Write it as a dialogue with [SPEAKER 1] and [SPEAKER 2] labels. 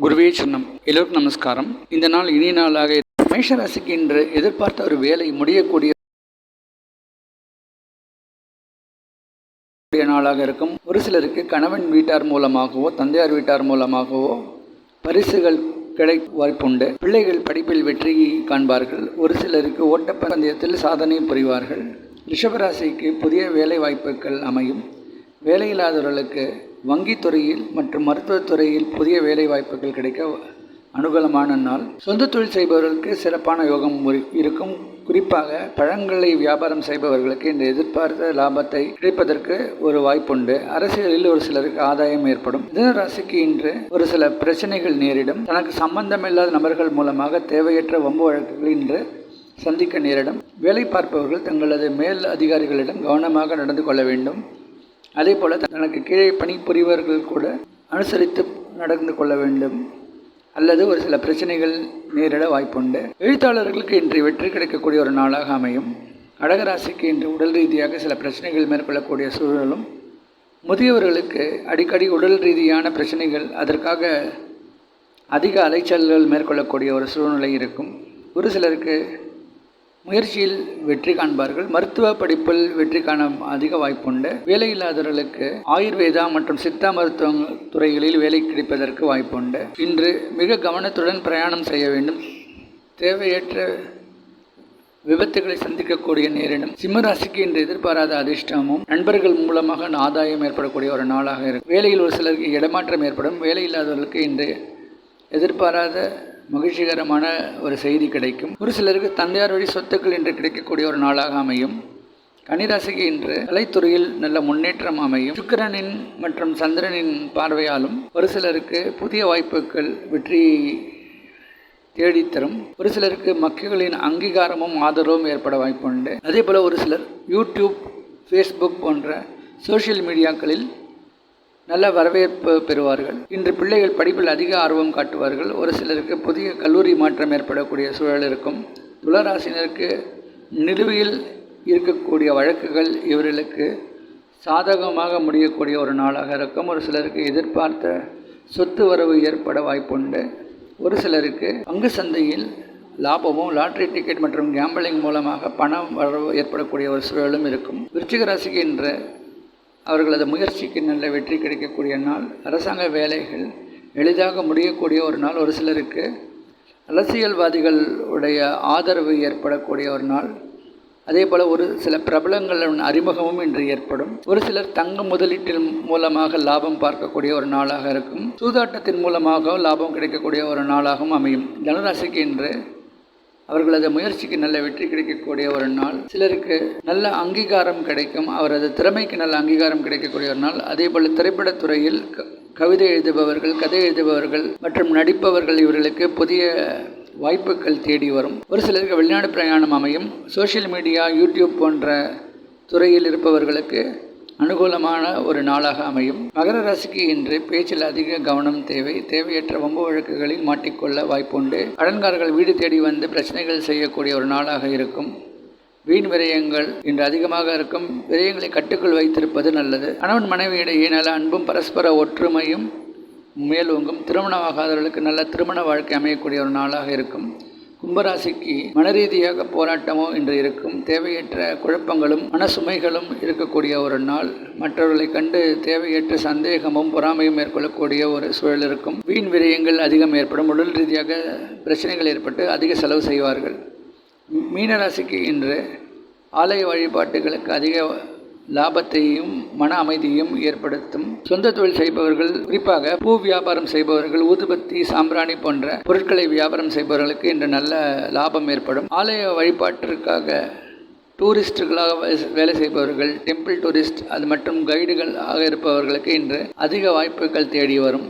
[SPEAKER 1] குருவே சொன்னம். எல்லோருக்கும் நமஸ்காரம். இந்த நாள் இனிய நாளாக மேஷராசிக்கு இன்று எதிர்பார்த்த ஒரு வேலை முடியக்கூடிய கூடிய நாளாக இருக்கும். ஒரு சிலருக்கு கணவன் வீட்டார் மூலமாகவோ தந்தையார் வீட்டார் மூலமாகவோ பரிசுகள் கிடை வாய்ப்புண்டு. பிள்ளைகள் படிப்பில் வெற்றி காண்பார்கள். ஒரு சிலருக்கு ஓட்டப்பந்தயத்தில் சாதனை புரிவார்கள். ரிஷபராசிக்கு புதிய வேலை வாய்ப்புகள் அமையும். வேலையில்லாதவர்களுக்கு வங்கித்துறையில் மற்றும் மருத்துவத்துறையில் புதிய வேலைவாய்ப்புகள் கிடைக்க அனுகூலமான நாள். சொந்த தொழில் செய்பவர்களுக்கு சிறப்பான யோகம் இருக்கும். குறிப்பாக பழங்களை வியாபாரம் செய்பவர்களுக்கு இந்த எதிர்பார்த்த லாபத்தை கிடைப்பதற்கு ஒரு வாய்ப்புண்டு. அரசியலில் ஒரு சிலருக்கு ஆதாயம் ஏற்படும். மிதுன ராசிக்கு இன்று ஒரு சில பிரச்சனைகள் நேரிடும். தனக்கு சம்பந்தமில்லாத நபர்கள் மூலமாக தேவையற்ற வம்பு வழக்குகள் இன்று சந்திக்க நேரிடும். வேலை பார்ப்பவர்கள் தங்களது மேல் அதிகாரிகளிடம் கவனமாக நடந்து கொள்ள வேண்டும். அதே போல் தனக்கு கீழே பணிபுரிபவர்கள் கூட அனுசரித்து நடந்து கொள்ள வேண்டும். அல்லது ஒரு சில பிரச்சனைகள் நேரிட வாய்ப்புண்டு. எழுத்தாளர்களுக்கு இன்று வெற்றி கிடைக்கக்கூடிய ஒரு நாளாக அமையும். கடகராசிக்கு இன்று உடல் ரீதியாக சில பிரச்சனைகள் மேற்கொள்ளக்கூடிய சூழலும் முதியவர்களுக்கு அடிக்கடி உடல் ரீதியான பிரச்சனைகள் அதற்காக அதிக அலைச்சல்கள் மேற்கொள்ளக்கூடிய ஒரு சூழ்நிலை இருக்கும். ஒரு சிலருக்கு முயற்சியில் வெற்றி காண்பார்கள். மருத்துவ படிப்பில் வெற்றி காண அதிக வாய்ப்புண்டு. வேலையில்லாதவர்களுக்கு ஆயுர்வேதா மற்றும் சித்தா மருத்துவ துறைகளில் வேலை கிடைப்பதற்கு வாய்ப்புண்டு. இன்று மிக கவனத்துடன் பிரயாணம் செய்ய வேண்டும். தேவையற்ற விபத்துகளை சந்திக்கக்கூடிய நேரிடும். சிம்மராசிக்கு இன்று எதிர்பாராத அதிர்ஷ்டமும் நண்பர்கள் மூலமாக ஆதாயம் ஏற்படக்கூடிய ஒரு நாளாக இருக்கும். வேலையில் ஒரு சிலருக்கு இடமாற்றம் ஏற்படும். வேலை இல்லாதவர்களுக்கு இன்று எதிர்பாராத மகிழ்ச்சிகரமான ஒரு செய்தி கிடைக்கும். ஒரு சிலருக்கு தந்தையார் வழி சொத்துக்கள் இன்று கிடைக்கக்கூடிய ஒரு நாளாக அமையும். கன்னிராசிக்கு இன்று கலைத்துறையில் நல்ல முன்னேற்றம் அமையும். சுக்கிரனின் மற்றும் சந்திரனின் பார்வையாலும் ஒரு சிலருக்கு புதிய வாய்ப்புகள் வெற்றி தேடித்தரும் ஒரு சிலருக்கு மக்களின் அங்கீகாரமும் ஆதரவும் ஏற்பட வாய்ப்புண்டு. அதே போல் ஒரு சிலர் யூடியூப் ஃபேஸ்புக் போன்ற சோஷியல் மீடியாக்களில் நல்ல வரவேற்பு பெறுவார்கள். இன்று பிள்ளைகள் படிப்பில் அதிக ஆர்வம் காட்டுவார்கள். ஒரு சிலருக்கு புதிய கல்லூரி மாற்றம் ஏற்படக்கூடிய சூழல் இருக்கும். துளராசினருக்கு நிலுவையில் இருக்கக்கூடிய வழக்குகள் இவர்களுக்கு சாதகமாக முடியக்கூடிய ஒரு நாளாக இருக்கும். ஒரு சிலருக்கு எதிர்பார்த்த சொத்து வரவு ஏற்பட வாய்ப்புண்டு. ஒரு சிலருக்கு பங்கு சந்தையில் லாபமும் லாட்ரி டிக்கெட் மற்றும் கேம்பலிங் மூலமாக பணம் வரவு ஏற்படக்கூடிய ஒரு சூழலும் இருக்கும். விருச்சிக ராசிக்கு இன்று அவர்களது முயற்சிக்கு நல்ல வெற்றி கிடைக்கக்கூடிய நாள். அரசாங்க வேலைகள் எளிதாக முடியக்கூடிய ஒரு நாள் ஒரு சிலருக்கு. அரசியல்வாதிகளுடைய ஆதரவு ஏற்படக்கூடிய ஒரு நாள். அதே போல் ஒரு சில பிரபலங்களின் அறிமுகமும் இன்று ஏற்படும். ஒரு சிலர் தங்க முதலீட்டின் மூலமாக லாபம் பார்க்கக்கூடிய ஒரு நாளாக இருக்கும். சூதாட்டத்தின் மூலமாக லாபம் கிடைக்கக்கூடிய ஒரு நாளாகவும் அமையும். தனுராசிக்கு இன்று அவர்களது முயற்சிக்கு நல்ல வெற்றி கிடைக்கக்கூடிய ஒரு நாள். சிலருக்கு நல்ல அங்கீகாரம் கிடைக்கும். அவரது திறமைக்கு நல்ல அங்கீகாரம் கிடைக்கக்கூடிய ஒரு நாள். அதே போல் திரைப்படத்துறையில் க- கவிதை எழுதுபவர்கள் கதை எழுதுபவர்கள் மற்றும் நடிப்பவர்கள் இவர்களுக்கு புதிய வாய்ப்புகள் தேடி வரும். ஒரு சிலருக்கு வெளிநாடு பிரயாணம் அமையும். சோஷியல் மீடியா யூடியூப் போன்ற துறையில் இருப்பவர்களுக்கு அனுகூலமான ஒரு நாளாக அமையும். மகர ராசிக்கு இன்று பேச்சில் அதிக கவனம் தேவை. தேவையற்ற வம்பு வழக்குகளில் மாட்டிக்கொள்ள வாய்ப்புண்டு. கடன்காரர்கள் வீடு தேடி வந்து பிரச்சனைகள் செய்யக்கூடிய ஒரு நாளாக இருக்கும். வீண் விரயங்கள் இன்று அதிகமாக இருக்கும். விரயங்களை கட்டுக்குள் வைத்திருப்பது நல்லது. கணவன் மனைவியிடையே நல்ல அன்பும் பரஸ்பர ஒற்றுமையும் மேலோங்கும். திருமணமாகாதவர்களுக்கு நல்ல திருமண வாழ்க்கை அமையக்கூடிய ஒரு நாளாக இருக்கும். கும்பராசிக்கு மனரீதியாக போராட்டமோ இன்று இருக்கும். தேவையற்ற குழப்பங்களும் மனசுமைகளும் இருக்கக்கூடிய ஒரு நாள். மற்றவர்களை கண்டு தேவையற்ற சந்தேகமும் பொறாமையும் மேற்கொள்ளக்கூடிய ஒரு சூழல் இருக்கும். வீண் விரயங்கள் அதிகம் ஏற்படும். உடல் ரீதியாக பிரச்சனைகள் ஏற்பட்டு அதிக செலவு செய்வார்கள். மீனராசிக்கு இன்று ஆலய வழிபாட்டுகளுக்கு அதிக லாபத்தையும் மன அமைதியையும் ஏற்படுத்தும். சொந்த தொழில் செய்பவர்கள் குறிப்பாக பூ வியாபாரம் செய்பவர்கள் ஊதுபத்தி சாம்பிராணி போன்ற பொருட்களை வியாபாரம் செய்பவர்களுக்கு இன்று நல்ல லாபம் ஏற்படும். ஆலய வழிபாட்டிற்காக டூரிஸ்டுகளாக வே- வேலை செய்பவர்கள் டெம்பிள் டூரிஸ்ட் அது மற்றும் கைடுகள் ஆக இருப்பவர்களுக்கு இன்று அதிக வாய்ப்புகள் தேடி வரும்.